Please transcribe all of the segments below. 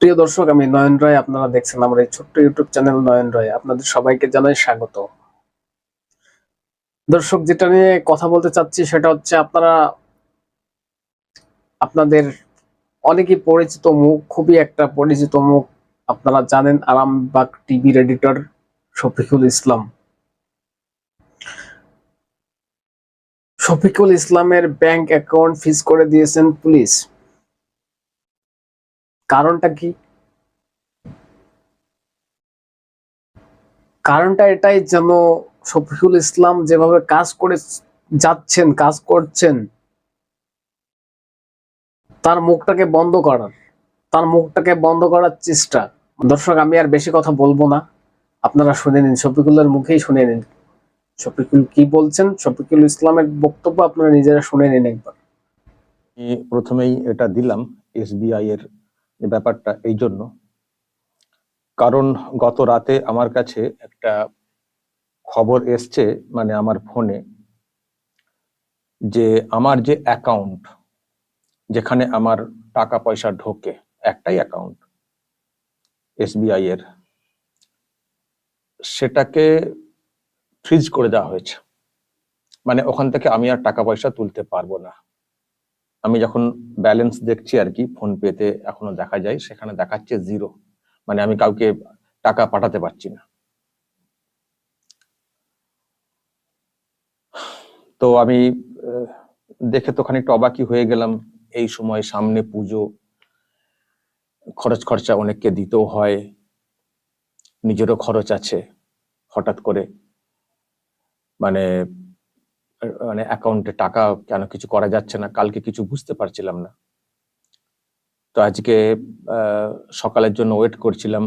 প্রিয় দর্শক, আমি নয়ন রায়, আপনারা দেখছেন আমার এই ছোট্ট ইউটিউব চ্যানেল নয়ন রায়। আপনাদের সবাইকে জানাই স্বাগত। দর্শক, যেটা নিয়ে কথা বলতে চাচ্ছি সেটা হচ্ছে আপনারা, আপনাদের অনেকই পরিচিত মুখ, খুবই একটা পরিচিত মুখ আপনারা জানেন, আরামবাগ টিভির এডিটর শফিকুল ইসলাম। শফিকুল ইসলামের ব্যাংক অ্যাকাউন্ট ফিজ করে দিয়েছেন পুলিশ। কারণটা কি? কারণটা এটাই যেন শফিকুল ইসলাম যেভাবে কাজ করে যাচ্ছেন, কাজ করছেন, তার মুখটাকে বন্ধ করার, তার মুখটাকে বন্ধ করার চেষ্টা। দর্শক, আমি আর বেশি কথা বলব না। আপনারা শুনে নিন, শফিকুলের মুখেই শুনে নিন। শফিকুল কি বলছেন? শফিকুল ইসলামের বক্তব্য আপনারা নিজেরা শুনে নিন একবার। প্রথমেই এটা দিলাম, এসবিআই এর ব্যাপারটা, এই জন্য। কারণ গত রাতে আমার কাছে একটা খবর এসছে মানে আমার ফোনে, যে আমার যে অ্যাকাউন্ট, যেখানে আমার টাকা পয়সা ঢোকে, একটাই অ্যাকাউন্ট, এসবিআই এর, সেটাকে ফ্রিজ করে দেওয়া হয়েছে। মানে ওখান থেকে আমি আর টাকা পয়সা তুলতে পারব না। আমি যখন ব্যালেন্স দেখছি আর কি ফোন পেতে এখনও দেখা যায়, সেখানে দেখাচ্ছে জিরো মানে আমি কাউকে টাকা পাঠাতে পারছি না। তো আমি দেখে তো খানিকটা অবাকই হয়ে গেলাম, এই সময় সামনে পুজো, খরচ খরচা অনেককে দিতেও হয়, নিজেরও খরচ আছে, হঠাৎ করে। মানে মানে অ্যাকাউন্টে টাকা কেন কিছু করা যাচ্ছে না? কালকে কিছু বুঝতে পারছিলাম না। তো আজকে সকালের জন্য ওয়েট করছিলাম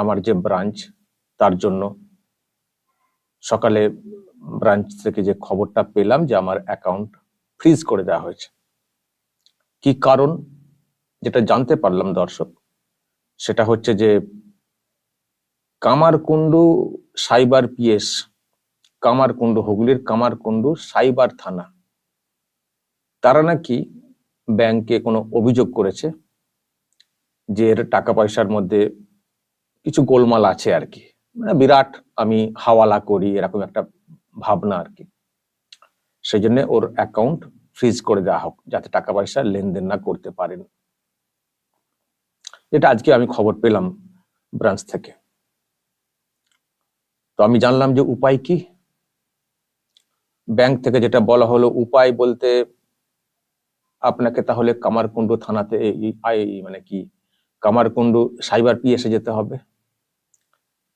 আমার যে ব্রাঞ্চ তার জন্য। সকালে ব্রাঞ্চ থেকে যে খবরটা পেলাম যে আমার অ্যাকাউন্ট ফ্রিজ করে দেওয়া হয়েছে। কি কারণ? যেটা জানতে পারলাম দর্শক, সেটা হচ্ছে যে কামারকুণ্ডু সাইবার পিএস কামারকুণ্ডু, হুগলির কামারকুণ্ডু, সাইবার থানা। তারা নাকি ব্যাংকে কোনো অভিযোগ করেছে যে এর টাকা পয়সার মধ্যে কিছু গোলমাল আছে আর কি। মানে বিরাট আমি হাওয়ালা করি, এরকম একটা ভাবনা আর কি। সেই জন্য ওর অ্যাকাউন্ট ফ্রিজ করে দেওয়া হোক, যাতে টাকা পয়সা লেনদেন না করতে পারেন। এটা আজকে আমি খবর পেলাম ব্রাঞ্চ থেকে। তো আমি জানলাম যে উপায় কি? ব্যাংক থেকে যেটা বলা হলো উপায় বলতে আপনাকে তাহলে কামারকুণ্ডু থানাতে মানে কি, কামারকুণ্ডু সাইবার পিএসে যেতে হবে।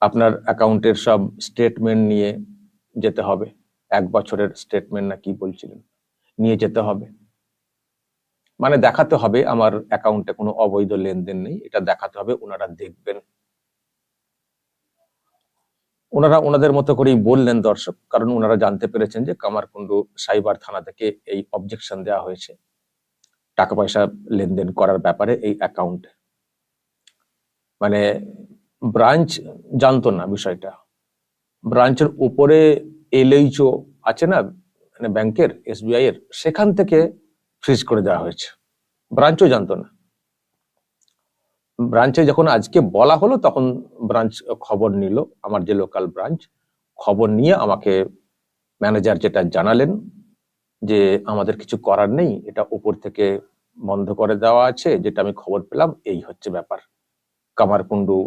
আপনার অ্যাকাউন্টের সব স্টেটমেন্ট নিয়ে যেতে হবে। এক বছরের স্টেটমেন্ট না কি বলছিলেন? নিয়ে যেতে হবে। মানে দেখাতে হবে আমার অ্যাকাউন্টে কোনো অবৈধ লেনদেন নেই, এটা দেখাতে হবে, ওনারা দেখবেন। ওনারা ওনাদের মতো করেই বললেন দর্শক, কারণ ওনারা জানতে পেরেছেন যে কামারকুণ্ডু সাইবার থানা থেকে এই অবজেকশন দেওয়া হয়েছে। টাকা পয়সা লেনদেন করার ব্যাপারে এই অ্যাকাউন্টে মানে ব্রাঞ্চ জানতো না বিষয়টা। ব্রাঞ্চের উপরে এলএইচও আছে না মানে ব্যাংকের এসবিআই এর, সেখান থেকে ফ্রিজ করে দেওয়া হয়েছে। ব্রাঞ্চও জানতো না। ব্রাঞ্চে যখন আজকে বলা হলো, তখন ব্রাঞ্চ খবর নিল। আমার যে লোকাল ব্রাঞ্চ খবর নিয়ে আমাকে ম্যানেজার যেটা জানালেন যে, আমাদের কিছু করার নেই, এটা উপর থেকে বন্ধ করে দেওয়া আছে, যেটা আমি খবর পেলাম, এই হচ্ছে ব্যাপার। কামারকুণ্ডু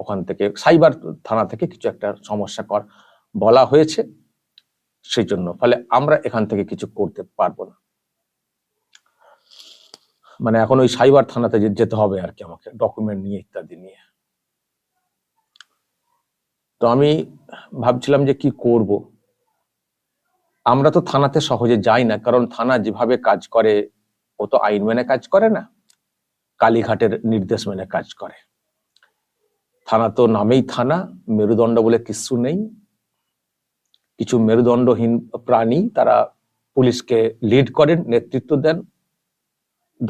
ওখান থেকে, সাইবার থানা থেকে কিছু একটা সমস্যা কর, বলা হয়েছে, সেই জন্য। ফলে আমরা এখান থেকে কিছু করতে পারব না। মানে এখন ওই সাইবার থানাতে যেতে হবে আর কি আমাকে ডকুমেন্ট নিয়ে ইত্যাদি নিয়ে। তো আমি ভাবছিলাম যে কি করব। আমরা তো থানাতে সহজে যাই না, কারণ থানা যেভাবে কাজ করে, ও তো আইন মেনে কাজ করে না, কালীঘাটের নির্দেশ মেনে কাজ করে। থানা তো নামেই থানা, মেরুদণ্ড বলে কিছু নেই। কিছু মেরুদণ্ডহীন প্রাণী তারা পুলিশকে লিড করেন, নেতৃত্ব দেন।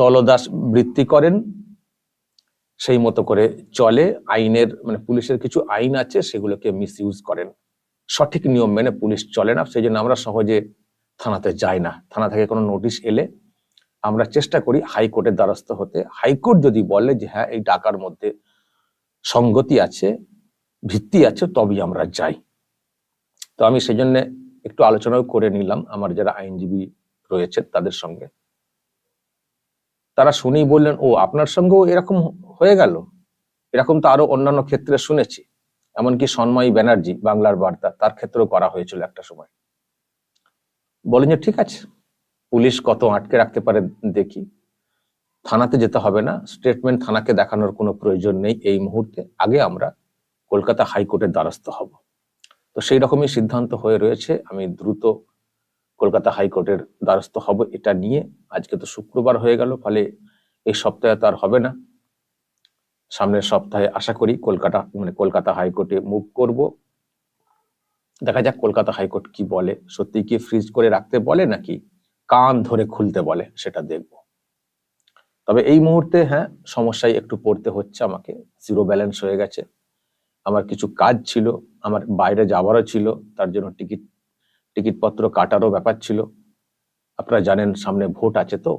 দলদাস বৃত্তি করেন, সেই মতো করে চলে। আইনের মানে পুলিশের কিছু আইন আছে, সেগুলোকে মিস ইউজ করেন। সঠিক নিয়ম মেনে পুলিশ চলে না, সেই জন্য আমরা সহজে থানাতে যাই না। থানা থেকে কোনো নোটিশ এলে আমরা চেষ্টা করি হাইকোর্টের দ্বারস্থ হতে। হাইকোর্ট যদি বলে যে হ্যাঁ এই টাকার মধ্যে সঙ্গতি আছে, ভিত্তি আছে, তবেই আমরা যাই। তো আমি সেই জন্য একটু আলোচনাও করে নিলাম। আমার যারা আইনজীবী রয়েছেন, তাদের সঙ্গে। তারা শুনেই বললেন, ও, আপনার সঙ্গেও এরকম হয়ে গেল? এরকম তো আরও অন্যান্য ক্ষেত্রে শুনেছি। এমনকি সন্ময়ী ব্যানার্জি বাংলার বার্তা, তার ক্ষেত্রেও করা হয়েছিল একটা সময়। বলেন যে, ঠিক আছে, পুলিশ কত আটকে রাখতে পারে দেখি। থানাতে যেতে হবে না, স্টেটমেন্ট থানাকে দেখানোর কোনো প্রয়োজন নেই। এই মুহূর্তে আগে আমরা কলকাতা হাইকোর্টের দ্বারস্থ হব। তো সেই রকমই সিদ্ধান্ত হয়ে রয়েছে। আমি দ্রুত কলকাতা হাইকোর্টের দ্বারস্থ হব এটা নিয়ে। আজকে তো শুক্রবার হয়ে গেল, ফলে এই সপ্তাহে তো আর হবে না। সামনের সপ্তাহে আশা করি কলকাতা মানে কলকাতা হাইকোর্টে মুভ করব। দেখা যাক কলকাতা হাইকোর্ট কি বলে। সত্যি কি ফ্রিজ করে রাখতে বলে নাকি কান ধরে খুলতে বলে সেটা দেখব। তবে এই মুহূর্তে হ্যাঁ সমস্যায় একটু পড়তে হচ্ছে আমাকে। জিরো ব্যালেন্স হয়ে গেছে। আমার কিছু কাজ ছিল, আমার বাইরে যাওয়ারও ছিল, তার জন্য টিকিট টিকিট পত্র কাটারও ব্যাপার ছিল। আপনারা জানেন সামনে ভোট আছে তো।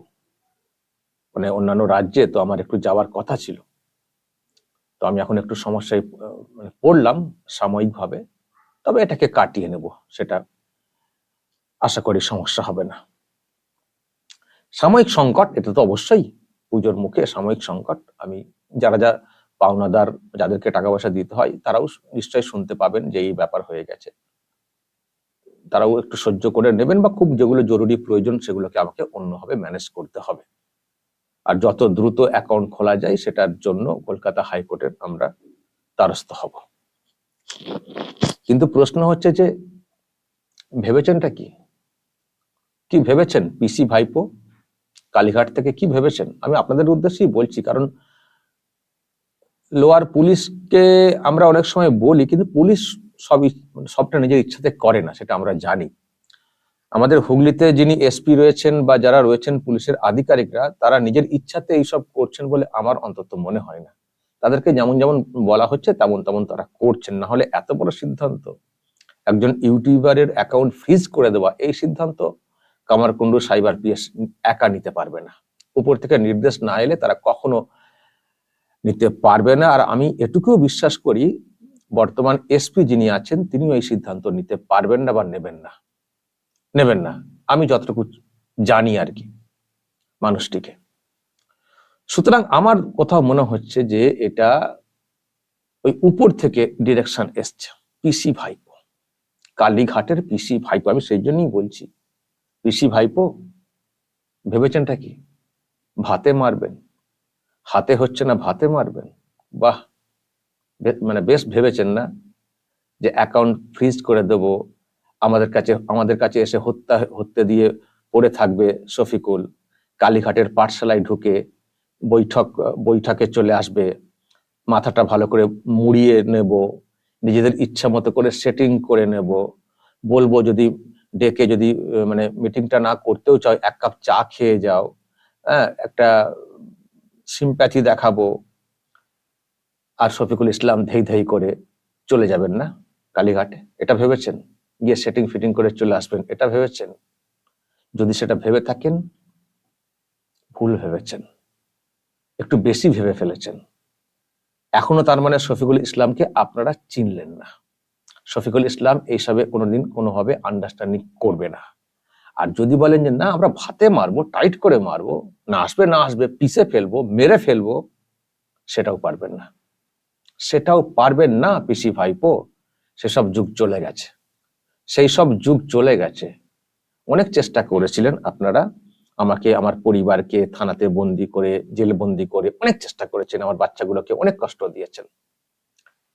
মানে অন্যান্য রাজ্যে তো আমার একটু যাওয়ার কথা ছিল। তো আমি এখন একটু সমস্যায় মানে পড়লাম সাময়িকভাবে। তবে এটাকে কাটিয়ে নেব, সেটা আশা করি সমস্যা হবে না। সাময়িক সংকট, এটা তো অবশ্যই। পুজোর মুখে সাময়িক সংকট। আমি, যারা যা পাওনাদার, যাদেরকে টাকা পয়সা দিতে হয়, তারাও নিশ্চয়ই শুনতে পাবেন যে এই ব্যাপার হয়ে গেছে। তারাও একটু সহ্য করে নেবেন বা খুব যেগুলো জরুরি প্রয়োজন সেগুলোকে আমাকে অন্যভাবে ম্যানেজ করতে হবে। আর যত দ্রুত অ্যাকাউন্ট খোলা যায় সেটার জন্য কলকাতা হাইকোর্টের আমরা দ্বারস্থ হব। কিন্তু প্রশ্ন হচ্ছে যে, ভেবেছেনটা কি? কি ভেবেছেন পিসি ভাইপো? কালীঘাট থেকে কি ভেবেছেন? আমি আপনাদের উদ্দেশ্যেই বলছি, কারণ লোয়ার পুলিশকে আমরা অনেক সময় বলি, কিন্তু পুলিশ সবই সবটা নিজের ইচ্ছাতে করে না, সেটা আমরা জানি। আমাদের হুগলিতে যিনি এসপি রয়েছেন বা যারা রয়েছেন পুলিশের আধিকারিকরা, তারা নিজের ইচ্ছাতে এইসব করছেন বলে আমার অন্তত মনে হয় না। তাদেরকে যেমন যেমন বলা হচ্ছে, তেমন তেমন তারা করছেন। না হলে এত বড় সিদ্ধান্ত, একজন ইউটিউবারের অ্যাকাউন্ট ফ্রিজ করে দেওয়া, এই সিদ্ধান্ত কামারকুণ্ডু সাইবার পিএস একা নিতে পারবে না। উপর থেকে নির্দেশ না এলে তারা কখনো নিতে পারবে না। আর আমি এটুকুও বিশ্বাস করি বর্তমান এসপি যিনি আছেন, তিনিও এই সিদ্ধান্ত নিতে পারবেন না বা নেবেন না। নেবেন না। আমি যতটুকু জানি আর কি মানুষটিকে। সুতরাং আমার কোথাও মনে হচ্ছে যে এটা ওই উপর থেকে ডিরেকশন এসছে। পিসি ভাইপো কালীঘাটের পিসি ভাইপো আমি সেই জন্যই বলছি পিসি ভাইপো ভেবেছেনটা কি? ভাতে মারবেন। হাতে হচ্ছে না, ভাতে মারবেন? বাহ! মানে বেশ ভেবেছেন না যে অ্যাকাউন্ট ফ্রিজ করে দেব? আমাদের কাছে আমাদের কাছে এসে হত্যা, হত্যে দিয়ে পড়ে থাকবে শফিকুল। কালীঘাটের পাঠশালায় ঢুকে বৈঠক, বৈঠকে চলে আসবে। মাথাটা ভালো করে মুড়িয়ে নেব। নিজেদের ইচ্ছা মতো করে সেটিং করে নেব। বলব যদি ডেকে যদি মানে মিটিংটা না করতেও চাও, এক কাপ চা খেয়ে যাও। হ্যাঁ একটা সিম্প্যাথি দেখাবো। আর শফিকুল ইসলাম ধেই ধেই করে চলে যাবেন না কালীঘাটে? এটা ভেবেছেন? গিয়ে সেটিং ফিটিং করে চলে আসবেন, এটা ভেবেছেন? যদি সেটা ভেবে থাকেন, ভুল ভেবেছেন, একটু বেশি ভেবে ফেলেছেন, এখনও তার মানে শফিকুল ইসলামকে আপনারা চিনলেন না। শফিকুল ইসলাম এইসবে কোনোদিন কোনোভাবে আন্ডারস্ট্যান্ডিং করবে না। আর যদি বলেন যে, না, আমরা ভাতে মারবো টাইট করে মারবো, না আসবে না আসবে পিষে ফেলব, মেরে ফেলব, সেটাও পারবেন না। সেটাও পারবেন না পিসি ভাইপো। সেসব যুগ চলে গেছে। সেই সব যুগ চলে গেছে। অনেক চেষ্টা করেছিলেন আপনারা আমাকে, আমার পরিবারকে থানাতে বন্দি করে, জেল বন্দি করে অনেক চেষ্টা করেছেন, আমার বাচ্চাগুলোকে অনেক কষ্ট দিয়েছেন।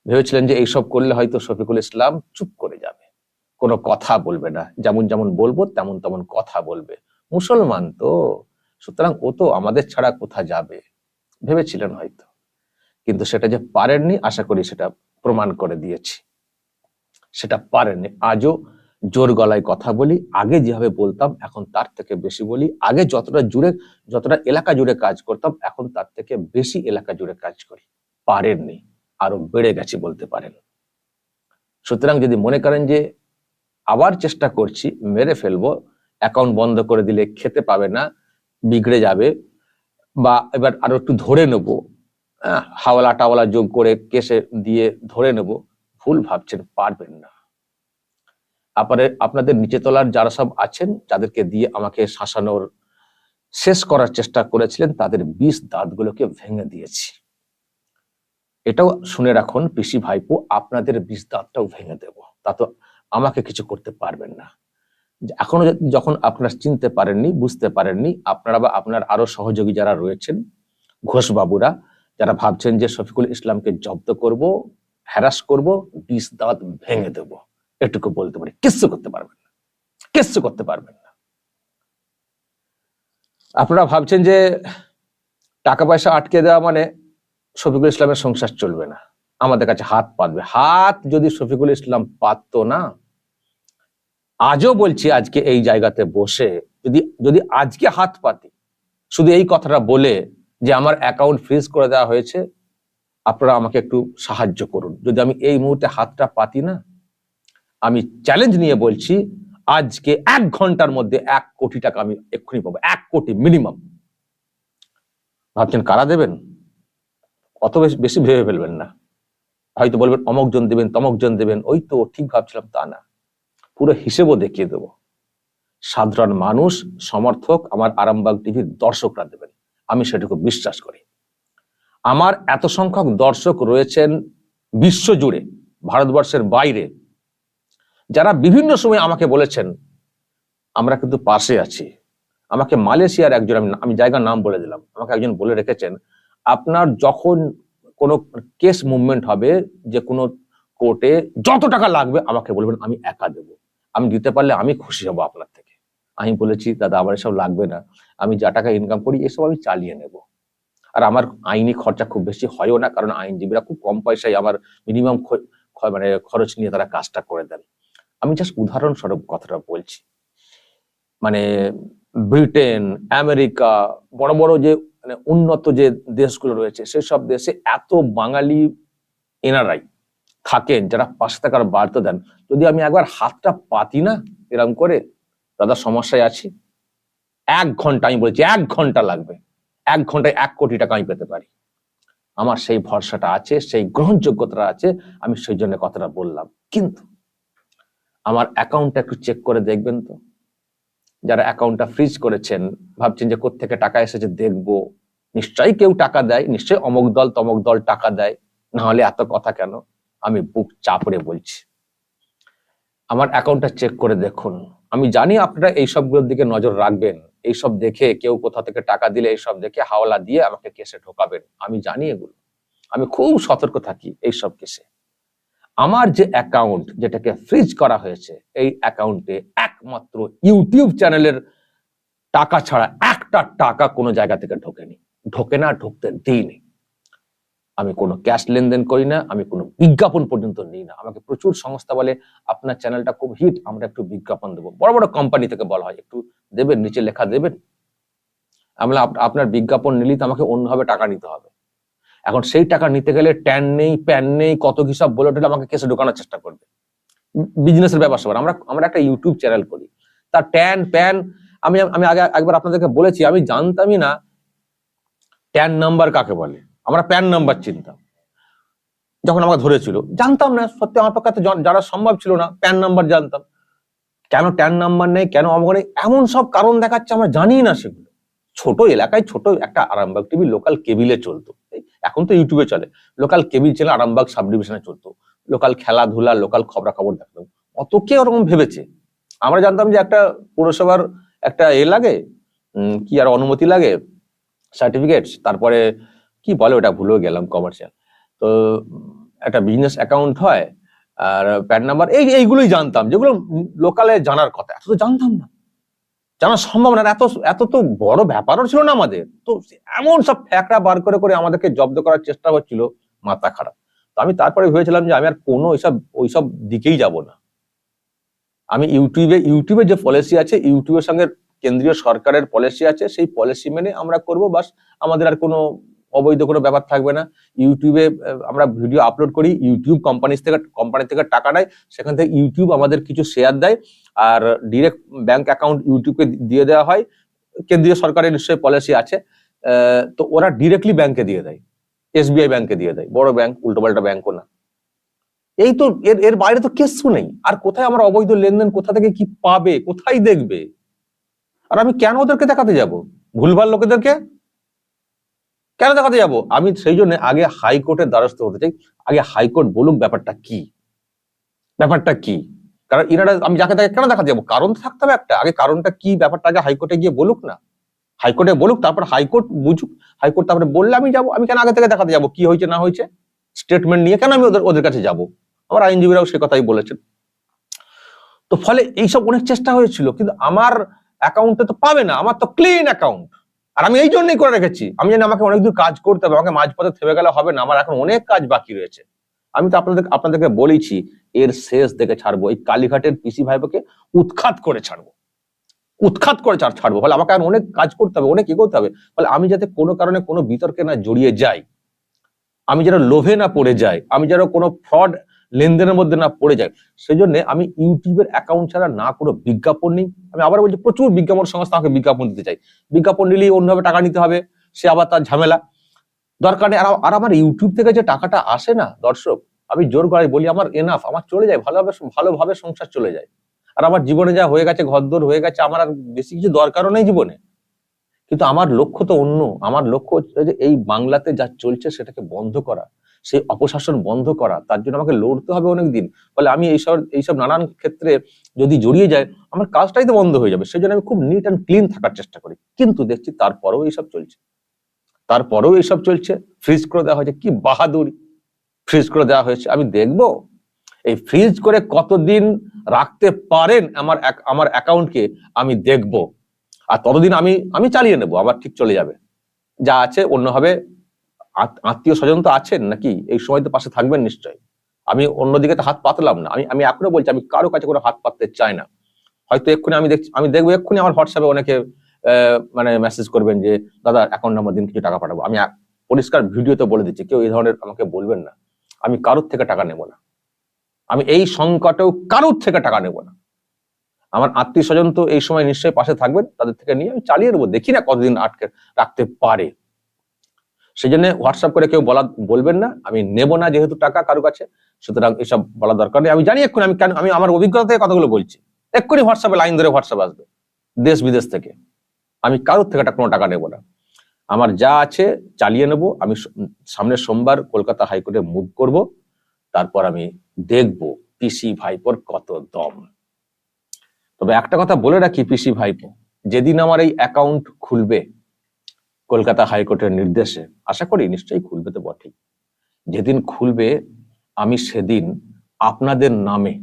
ভেবেছিলেন যে এইসব করলে হয়তো শফিকুল ইসলাম চুপ করে যাবে। কোনো কথা বলবে না। যেমন যেমন বলব, তেমন তেমন কথা বলবে। মুসলমান তো, সুতরাং ও তো আমাদের ছাড়া কোথা যাবে? ভেবেছিলেন হয়তো। কিন্তু সেটা যে পারেননি, আশা করি সেটা প্রমাণ করে দিয়েছি। সেটা পারেননি। আজও জোর গলায় কথা বলি, আগে যেভাবে বলতাম, এখন তার থেকে বেশি বলি। আগে যতটা জুড়ে, যতটা এলাকা জুড়ে কাজ করতাম, এখন তার থেকে বেশি এলাকা জুড়ে কাজ করি। পারেননি আরও বেড়ে গেছে বলতে পারেন। সুতরাং যদি মনে করেন যে আবার চেষ্টা করছি, মেরে ফেলব, অ্যাকাউন্ট বন্ধ করে দিলে খেতে পাবে না, বিগড়ে যাবে, বা এবার আরও একটু ধরে নেব হাওলা টাওয়ালা যোগ করে কেসে দিয়ে ধরে নেব, ভুল ভাবছেন, পারবেন না। আপনাদের আপনাদের নিচে তলার যারা সব আছেন, যাদেরকে দিয়ে আমাকে শাসানোর শেষ করার চেষ্টা করেছিলেন, তাদের বিষ দাঁতগুলোকে ভেঙে দিয়েছি। এটাও শুনে রাখুন, পিসি ভাইপো, আপনাদের বিষ দাঁতটাও ভেঙে দেব। তা তো আমাকে কিছু করতে পারবেন না। এখনও যখন আপনারা চিনতে পারেননি, বুঝতে পারেননি, আপনারা বা আপনার আরও সহযোগী যারা রয়েছেন ঘোষ বাবুরা যারা ভাবছেন যে শফিকুল ইসলামকে জব্দ করব হ্যারাস করব বিষ দাঁত ভেঙে দেব, এটুকু বলতে পারি। কিচ্ছু করতে পারবেন না। কিচ্ছু করতে পারবেন না। আপনারা ভাবছেন যে টাকা পয়সা আটকে দেওয়া মানে শফিকুল ইসলামের সংসার চলবে না। আমাদের কাছে হাত পাতবে। হাত যদি শফিকুল ইসলাম পাততো না, আজও বলছি আজকে এই জায়গাতে বসে যদি যদি আজকে হাত পাতি, শুধু এই কথাটা বলে যে আমার অ্যাকাউন্ট ফ্রিজ করে দেওয়া হয়েছে, আপনারা আমাকে একটু সাহায্য করুন। যদি আমি এই মুহূর্তে হাতটা পাতি না, আমি চ্যালেঞ্জ নিয়ে বলছি, আজকে এক ঘণ্টার মধ্যে এক কোটি টাকা আমি এক্ষুনি পাবো, এক কোটি মিনিমাম ভাবছেন, কারা দেবেন? অত বেশি বেশি ভেবে ফেলবেন না। হয়তো বলবেন, অমক জন দেবেন, তমক জন দেবেন, ওই তো ঠিক ভাবছিলাম তা না। পুরো হিসেবও দেখিয়ে দেব। সাধারণ মানুষ, সমর্থক, আমার আরামবাগ টিভির দর্শকরা দেবেন। আমি সেটুকু বিশ্বাস করি। আমার এত সংখ্যক দর্শক রয়েছেন বিশ্বজুড়ে, ভারতবর্ষের বাইরে, যারা বিভিন্ন সময় আমাকে বলেছেন, আমরা কিন্তু পাশে আছি। আমাকে মালয়েশিয়ার একজন, আমি আমি জায়গার নাম বলে দিলাম, আমাকে একজন বলে রেখেছেন, আপনার যখন কোনো কেস মুভমেন্ট হবে যে কোনো কোর্টে যত টাকা লাগবে আমাকে বলবেন, আমি একা দেবো। আমি দিতে পারলে আমি খুশি হব আপনার থেকে। আমি বলেছি, দাদা, আমার এসব লাগবে না। আমি যা টাকা ইনকাম করি, এসব আমি চালিয়ে নেব। আর আমার আইনি খরচা খুব বেশি হয়ও না, কারণ আইনজীবীরা খুব কম পয়সায় আমার মিনিমাম মানে খরচ নিয়ে তারা কাজটা করে দেন। আমি জাস্ট উদাহরণস্বরূপ কথাটা বলছি। মানে ব্রিটেন, আমেরিকা, বড় বড় যে মানে উন্নত যে দেশগুলো রয়েছে, সেসব দেশে এত বাঙালি এনারাই থাকেন, যারা পাশে টাকার বার্তা দেন। যদি আমি একবার হাতটা পাতি না এরকম করে দাদা, সমস্যায় আছি। এক ঘণ্টা, আমি বলেছি এক ঘণ্টা লাগবে। এক ঘন্টায় এক কোটি টাকা আমি পেতে পারি। আমার সেই ভরসাটা আছে, সেই গ্রহণযোগ্যতা আছে, আমি সেই জন্য কথাটা বললাম। কিন্তু আমার অ্যাকাউন্টটা একটু চেক করে দেখবেন তো। যারা অ্যাকাউন্টটা ফ্রিজ করেছেন, ভাবছেন যে থেকে টাকা এসেছে, দেখব। নিশ্চয়ই কেউ টাকা দেয়, নিশ্চয়ই অমক দল, তমক দল টাকা দেয়। না হলে এত কথা কেন? আমি বুক চাপড়ে বলছি। আমার অ্যাকাউন্টটা চেক করে দেখুন। আমি জানি আপনারা এই সবগুলোর দিকে নজর রাখবেন। এইসব দেখে কেউ কোথা থেকে টাকা দিলে এইসব দেখে হাওলা দিয়ে আমাকে কেসে ঢোকাবেন। আমি জানি এগুলো। আমি খুব সতর্ক থাকি এইসব কেসে। আমার যে অ্যাকাউন্ট যেটাকে ফ্রিজ করা হয়েছে, এই অ্যাকাউন্টে একমাত্র ইউটিউব চ্যানেলের টাকা ছাড়া একটা টাকা কোনো জায়গা থেকে ঢোকেনি। ঢোকে না, ঢুকতে দিইনি। আমি কোনো ক্যাশ লেনদেন করি না, আমি কোনো বিজ্ঞাপন পর্যন্ত নিই না। আমাকে প্রচুর সংস্থা বলে, আপনার চ্যানেলটা খুব হিট আমরা একটু বিজ্ঞাপন দেবো। বড় বড় কোম্পানি থেকে বলা হয়, একটু দেবেন, নিচে লেখা দেবেন। আমরা আপনার বিজ্ঞাপন নিলেই তো আমাকে অন্যভাবে টাকা নিতে হবে। এখন সেই টাকা নিতে গেলে ট্যান নেই প্যান নেই, কত কি সব বলে টলে আমাকে কেসে ঢোকানোর চেষ্টা করবে। বিজনেসের ব্যাপার সবার। আমরা আমরা একটা ইউটিউব চ্যানেল করি। তার ট্যান প্যান আমি আমি আগে, একবার আপনাদেরকে বলেছি, আমি জানতামই না ট্যান নাম্বার কাকে বলে। আমরা প্যান নাম্বার চিনতাম। যখন আমাকে ধরেছিল, জানতাম না, সত্যি আমার পক্ষে যারা সম্ভব ছিল না, প্যান নাম্বার জানতাম। কেন ট্যান নাম্বার নেই, কেন নেই? এমন সব কারণ দেখাচ্ছে, আমরা জানি না সেগুলো। ছোট এলাকায় ছোট একটা আরামবাগ টিভি লোকাল কেবিলে চলতো। এখন তো ইউটিউবে চলে। Local cable channel Arambagh sub ডিভিশনে চলতো। লোকাল খেলাধুলা লোকাল খবরাখবর দেখতাম অত কে ওরকম ভেবেছে। আমরা জানতাম যে একটা পৌরসভার একটা এ লাগে কি আর অনুমতি লাগে? সার্টিফিকেট তারপরে কি বলে ওটা ভুলেও গেলাম কমার্শিয়াল তো একটা বিজনেস অ্যাকাউন্ট হয় আর প্যান নাম্বার এই, এইগুলোই জানতাম, যেগুলো লোকালে জানার কথা। এত তো জানতাম না। জানা সম্ভব না এত এত তো বড় ব্যাপারও ছিল না আমাদের। তো এমন সব ফ্যাকড়া বার করে করে আমাদেরকে জব্দ করার চেষ্টা হচ্ছিল, মাথা খারাপ। তো আমি তারপরে ভেবেছিলাম যে আমি আর কোনো ওইসব ওইসব দিকেই যাব না। আমি ইউটিউবে ইউটিউবে যে পলিসি আছে, ইউটিউবের সঙ্গে কেন্দ্রীয় সরকারের পলিসি আছে, সেই পলিসি মেনে আমরা করব, বাস আমাদের আর কোনো অবৈধ কোনো ব্যাপার থাকবে না। ইউটিউবে আমরা ভিডিও আপলোড করি, ইউটিউব কোম্পানি থেকে কোম্পানি থেকে টাকা নেয়, সেখান থেকে ইউটিউব আমাদের কিছু শেয়ার দেয়। আর ডিরেক্ট ব্যাংক অ্যাকাউন্ট ইউটিউবকে দিয়ে দেওয়া হয়। কেন্দ্রীয় সরকারের নিশ্চয়ই পলিসি আছে। তো ওরা ডিরেক্টলি ব্যাংকে দিয়ে দেয়। এসবিআই ব্যাংকে দিয়ে দেয়। বড় ব্যাংক উল্টোপাল্টা ব্যাংকও না। এই তো এর এর বাইরে তো কেসু নেই। আর কোথায় আমার অবৈধ লেনদেন, কোথা থেকে কি পাবে, কোথায় দেখবে? আর আমি কেন ওদেরকে দেখাতে যাব? ভুলভাল লোকেদেরকে কেন দেখাতে যাব? আমি সেই জন্য আগে হাইকোর্টের দ্বারস্থ হতে চাই। আগে হাইকোর্ট বলুক ব্যাপারটা কি? ব্যাপারটা কি? কারণ ইনারা আমি যাকে তাকে কেন দেখাতে যাব? কারণ থাকতে হবে একটা। আগে কারণটা কি? ব্যাপারটা আগে হাইকোর্টে গিয়ে বলুক না। হাইকোর্টে বলুক, তারপর হাইকোর্ট বুঝুক। হাইকোর্ট তারপরে বললে আমি যাব। আমি কেন আগে থেকে দেখাতে যাব? কি হয়েছে, না হয়েছে? স্টেটমেন্ট নিয়ে কেন আমি ওদের ওদের কাছে যাব? আমার আইনজীবীরাও সে কথাই বলেছেন। তো ফলে এইসব অনেক চেষ্টা হয়েছিল, কিন্তু আমার অ্যাকাউন্টে তো পাবে না। আমার তো ক্লিন অ্যাকাউন্ট আর আমি এই জন্যই করে রেখেছি। আমি জানি আমাকে অনেক দূর কাজ করতে হবে, আমাকে মাঝপথে থেমে গেলে হবে না, আমার এখন অনেক কাজ বাকি রয়েছে। আমি তো আপনাদের, আপনাদেরকে বলেছি এর শেষ দেখে ছাড়বো, এই কালীঘাটের পিসি ভাইবোকে উৎখাত করে ছাড়বো। উৎখাত করে ছাড়- ছাড়বো। ফলে আমাকে আর অনেক কাজ করতে হবে, অনেক এগোতে হবে। ফলে আমি যাতে কোনো কারণে কোনো বিতর্কে না জড়িয়ে যাই, আমি যেন লোভে না পড়ে যাই, আমি যেন কোনো ফ্রড লেনদেনের মধ্যে না পড়ে যায়। সেই জন্য আমি ইউটিউবের অ্যাকাউন্ট ছাড়া না কোনো বিজ্ঞাপন নেই। আমি আবার বলছি, প্রচুর বিজ্ঞাপন সংস্থা আমাকে বিজ্ঞাপন দিতে চাই বিজ্ঞাপন নিলেই অন্যভাবে টাকা নিতে হবে, সে আবার তার ঝামেলা। দরকার নেই, আর আমার ইউটিউব থেকে যে টাকাটা আসে না, দর্শক, আমি জোর গলায় বলি, আমার এনাফ আমার চলে যায়, ভালোভাবে ভালোভাবে সংসার চলে যায়। আর আমার জীবনে যা হয়ে গেছে ঘরদোর হয়ে গেছে, আমার আর বেশি কিছু দরকারও নেই জীবনে। কিন্তু আমার লক্ষ্য তো অন্য, আমার লক্ষ্য হচ্ছে যে এই বাংলাতে যা চলছে, সেটাকে বন্ধ করা। সেই অপশাসন বন্ধ করা, তার জন্য আমাকে লড়তে হবে অনেক দিন ফলে আমি এইসব এইসব নানান ক্ষেত্রে যদি জড়িয়ে যায়, আমার কাজটাই তো বন্ধ হয়ে যাবে। সেই জন্য আমি খুব নিট অ্যান্ড ক্লিন থাকার চেষ্টা করি। কিন্তু দেখছি তারপরেও এইসব চলছে। তারপরেও এইসব চলছে। ফ্রিজ করে দেওয়া হয়েছে। কি বাহাদুরি! ফ্রিজ করে দেওয়া হয়েছে। আমি দেখব, এই ফ্রিজ করে কতদিন রাখতে পারেন আমার আমার অ্যাকাউন্টকে আমি দেখব। আর ততদিন আমি আমি চালিয়ে নেব। আবার ঠিক চলে যাবে। যা আছে অন্যভাবে আত্মীয় স্বজন তো আছেন নাকি? এই সময় তো পাশে থাকবেন নিশ্চয়ই। আমি অন্যদিকে তো হাত পাতলাম না। আমি আমি এখনও বলছি, আমি কারও কাছে কোনো হাত পাততে চাই না। হয়তো এক্ষুনি আমি দেখছি, আমি দেখব এক্ষুনি আমার হোয়াটসঅ্যাপে অনেকে মানে মেসেজ করবেন যে, দাদা অ্যাকাউন্ট নাম্বার দিন, কিছু টাকা পাঠাবো। আমি পরিষ্কার ভিডিওতে বলে দিচ্ছি, কেউ এই ধরনের আমাকে বলবেন না। আমি কারোর থেকে টাকা নেব না। আমি এই সংকটেও কারোর থেকে টাকা নেব না। আমার আত্মীয় স্বজন তো এই সময় নিশ্চয়ই পাশে থাকবেন, তাদের থেকে নিয়ে আমি চালিয়ে নেব। দেখি না কতদিন আটকে রাখতে পারে। সেই জন্য হোয়াটসঅ্যাপ করে কেউ বলা, বলবেন না। আমি নেব না যেহেতু টাকা কারও কাছে। সুতরাং এসব বলা দরকার নেই। আমি জানি এক্ষুনি আমি কেন, আমি আমার অভিজ্ঞতা থেকে কথাগুলো বলছি। এক্ষুনি হোয়াটসঅ্যাপে লাইন ধরে হোয়াটসঅ্যাপ আসবে, দেশ বিদেশ থেকে। আমি কারোর থেকে কোনো টাকা নেব না। আমার যা আছে চালিয়ে নেব। আমি স- সামনের সোমবার কলকাতা হাইকোর্টে মুভ করব। তারপর আমি দেখব পিসি ভাইপোর কত দম। তবে একটা কথা বলে রাখি পিসি ভাইপো, যেদিন আমার এই অ্যাকাউন্ট খুলবে কলকাতা হাইকোর্টের নির্দেশে, আশা করি নিশ্চয়ই খুলবে তো বটেই। যেদিন খুলবে, আমি সেদিন আপনাদের নামে,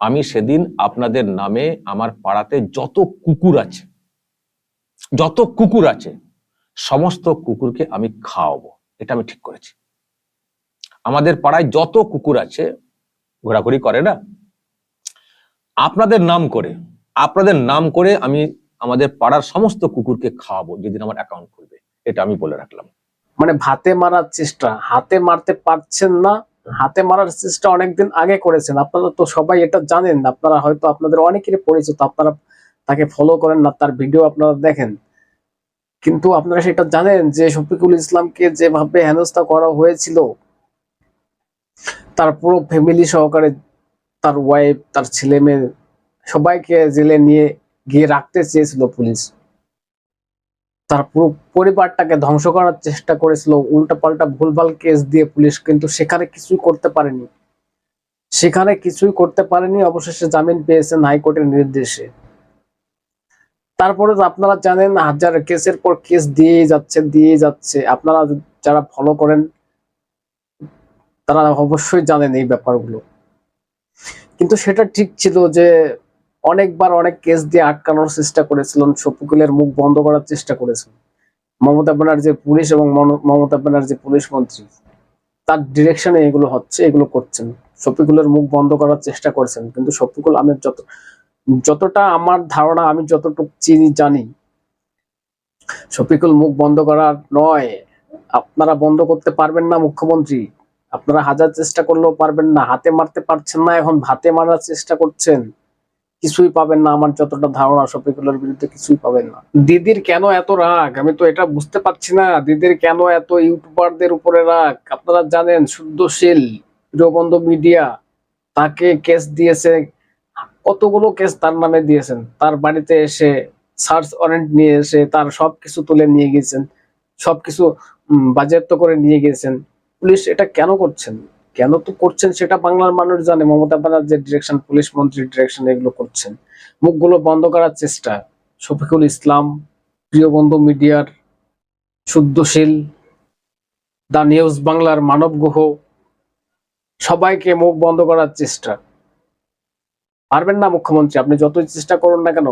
আমি সেদিন আপনাদের নামে আমার পাড়াতে যত কুকুর আছে, যত কুকুর আছে, সমস্ত কুকুরকে আমি খাওয়াবো। এটা আমি ঠিক করেছি। আমাদের পাড়ায় যত কুকুর আছে, ঘোরাঘুরি করে না? আপনাদের নাম করে, আপনাদের নাম করে আমি আমাদের পাড়ার সমস্ত কুকুরকে খাওয়াবো যেদিন আমার অ্যাকাউন্ট খুলবে। এটা আমি বলে রাখলাম। মানে ভাতে মারার চেষ্টা, হাতে মারতে পারছেন না, হাতে মারার চেষ্টা অনেকদিন আগে করেছেন। আপনারা তো সবাই এটা জানেন, আপনারা হয়তো আপনাদের অনেকেরই পরিচিত, আপনারা তাকে ফলো করেন না, তার ভিডিও আপনারা দেখেন। কিন্তু আপনারা সেটা জানেন যে শফিকুল ইসলামকে যেভাবে হেনস্থা করা হয়েছিল, তার পুরো ফ্যামিলি সহকারে, তার ওয়াইফ তার ছেলে মেয়ে সবাইকে জেলে নিয়ে গিয়ে রাখতে চেয়েছিল পুলিশ। তার পুরো পরিবারটাকে ধ্বংস করার চেষ্টা করেছিল, উল্টাপাল্টা ভুলভাল কেস দিয়ে পুলিশ, কিন্তু সেখানে কিছুই করতে পারেনি। সেখানে কিছুই করতে পারেনি, অবশেষে জামিন পেয়েছেন হাইকোর্টের নির্দেশে। তারপরে আপনারা জানেন, হাজার কেসের পর কেস দিয়ে যাচ্ছে দিয়ে যাচ্ছে। আপনারা যারা ফলো করেন, তারা অবশ্যই জানেন এই ব্যাপারগুলো। কিন্তু সেটা ঠিক ছিল যে অনেকবার অনেক কেস দিয়ে আটকানোর চেষ্টা করেছিলেন শফিকুলের মুখ বন্ধ করার চেষ্টা করেছিলেন। মমতা ব্যানার্জি পুলিশ এবং মমতা ব্যানার্জি পুলিশ মন্ত্রী, তার ডিরেকশনে এগুলো হচ্ছে, এগুলো করছেন। শফিকুলের মুখ বন্ধ করার চেষ্টা করছেন, কিন্তু শফিকুল আমি যত, যতটা আমার ধারণা, আমি যতটুকু চিনি, জানি শফিকুল মুখ বন্ধ করার নয়। আপনারা বন্ধ করতে পারবেন না, মুখ্যমন্ত্রী। আপনারা হাজার চেষ্টা করলেও পারবেন না, হাতে মারতে পারছেন না, এখন ভাতে মারার চেষ্টা করছেন। কিছুই পাবেন না, আমার যতটা ধারণা শফিকুলের বিরুদ্ধে কিছুই পাবেন না। দিদির কেন এত রাগ? আমি তো এটা বুঝতে পারছি না। দিদির কেন এত ইউটিউবারদের উপরে রাগ? আপনারা জানেন, শুদ্ধশীল প্রিয়বন্ধু মিডিয়া, তাকে কেস দিয়েছে, কতগুলো কেস তার নামে দিয়েছেন। তার বাড়িতে এসে সার্চ ওয়ারেন্ট নিয়ে এসে তার সবকিছু তুলে নিয়ে গেছেন সবকিছু বাজেয়াপ্ত করে নিয়ে গেছেন পুলিশ এটা কেন করছেন? কেন তো করছেন সেটা বাংলার মানুষ জানে। মমতা ব্যানার্জির ডিরেকশন পুলিশ মন্ত্রীর ডিরেকশন এগুলো করছেন। মুখগুলো বন্ধ করার চেষ্টা। শফিকুল ইসলাম প্রিয়বন্ধু মিডিয়ার শুদ্ধশীল দা নিউজ বাংলার মানব গুহ সবাইকে মুখ বন্ধ করার চেষ্টা। পারবেন না মুখ্যমন্ত্রী, আপনি যতই চেষ্টা করুন না কেন,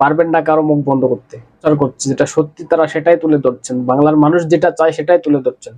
পারবেন না কারও মুখ বন্ধ করতে। করছে যেটা সত্যি, তারা সেটাই তুলে ধরছেন। বাংলার মানুষ যেটা চায় সেটাই তুলে ধরছেন।